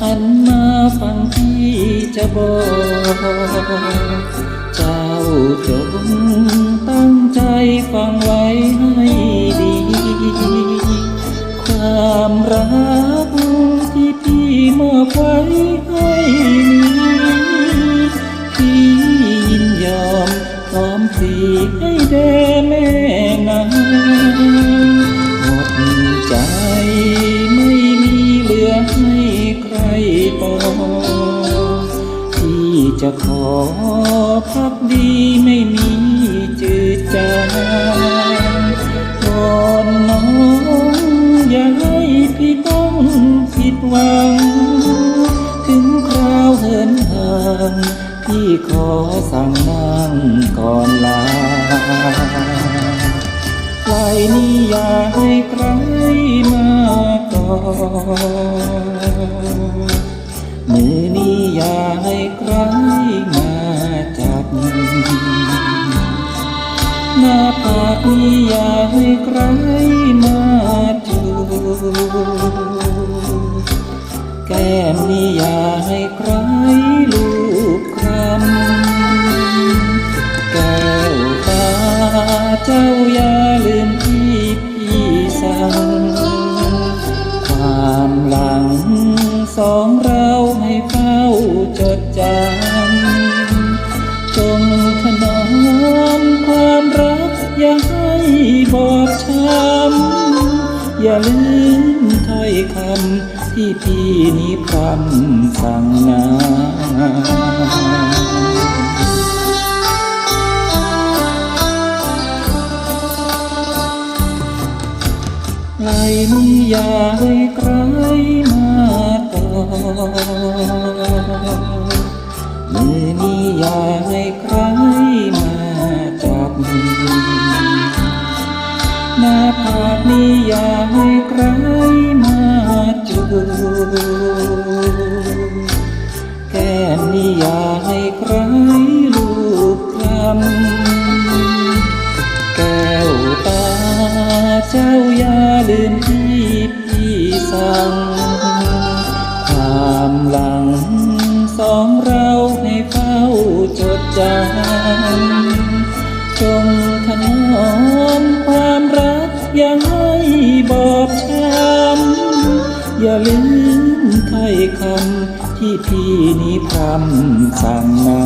หันมาฟังที่จะบอก เจ้าจงตั้งใจฟังไว้ จะขอพักดีไม่มีจืดจางวอนน้องอย่าให้พี่ต้องผิดหวัง ถึงคราวเหินห่างพี่ขอสั่งนั่งก่อนลาไกลนี้อย่าให้ใครมาก่อน หน้าผากนี้อย่าให้ใครมาจูแก้มนี้อย่าให้ใครลูบคลำแก้วตาเจ้าอย่าลืมที่พี่สั่งความหลังสองเราให้เฝ้าจดจำ ลืมถ้อยคำที่พี่นี้พรำสั่งนาไกลนี้อยาให้ใครมาต่อมือนี้อยาให้ใคร หน้าผากนี้อย่าให้ใครมาจูบแก้มนี้อย่าให้ใครลูบคลำแก้วตาเจ้าอย่าลืมที่พี่สั่งความหลังสองเราให้เฝ้าจดจำ ลืมถ้อยคำที่พี่นี้พรำสั่งมา